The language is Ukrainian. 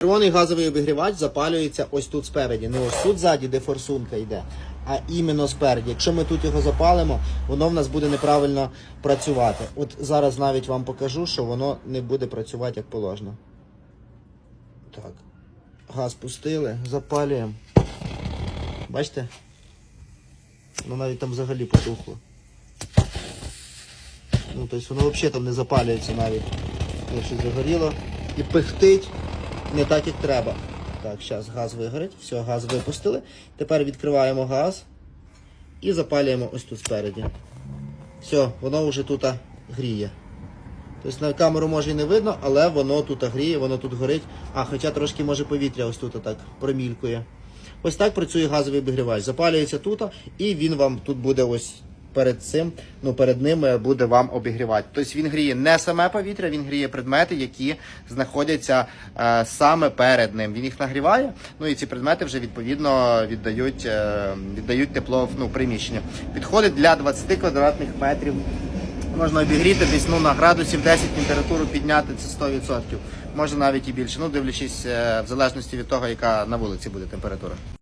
Червоний газовий обігрівач запалюється ось тут спереді. Не ось тут ззаді, де форсунка йде, а іменно спереді. Якщо ми тут його запалимо, воно в нас буде неправильно працювати. От зараз навіть вам покажу, що воно не буде працювати як положено. Так. Газ пустили, запалюємо. Бачите? Воно навіть там взагалі потухло. Ну, тобто воно взагалі там не запалюється навіть. Ну, щось загоріло. І пихтить не так, як треба. Так, зараз газ вигорить. Все, газ випустили. Тепер відкриваємо газ і запалюємо ось тут спереді. Все, воно вже тут гріє. Тобто на камеру може і не видно, але воно тут гріє, воно тут горить. А, хоча трошки може повітря ось тут так промількує. Ось так працює газовий обігрівач. Запалюється тут, і він вам тут буде ось перед цим, ну перед ним буде вам обігрівати. Тобто він гріє не саме повітря, він гріє предмети, які знаходяться е, саме перед ним. Він їх нагріває. Ну і ці предмети вже відповідно віддають, е, віддають тепло в ну, приміщення. Підходить для 20 квадратних метрів. Можна обігріти десь ну, на градусів 10 температуру підняти це 100%. Може навіть і більше. Ну, дивлячись е, в залежності від того, яка на вулиці буде температура.